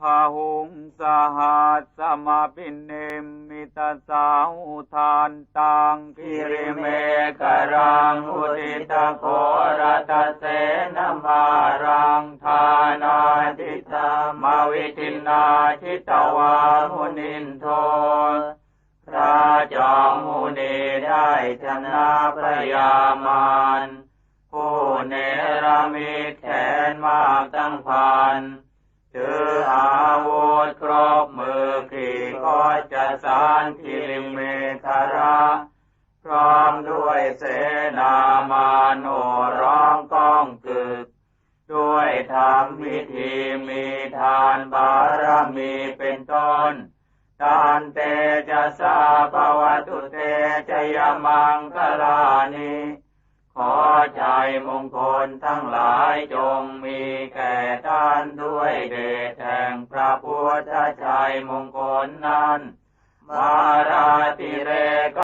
พาหุงสหัสสมาปินเนมิตาสาหุทานตังคิริเมกรังอุติตะโครตเสนมารังทานาทิตามาวิทินาชิตวามุนินโทพระจอมมุนีได้ชนะพระยามารผู้เนรมิตแขนมากตั้งพันธคร บมือขี่ก็จะสารคิริเมธาระพร้อมด้วยเสนามาโนร้องก้องกึก ด้วยธรรมวิธีมีทานบารมีเป็นต้นทานเตจะสาภวตุเตจยมังคลานิขอใจมงคลทั้งหลายจงมีแก่ท่านด้วยเดชแห่งพระพุทธชัย มงคลนั้น มาราติเร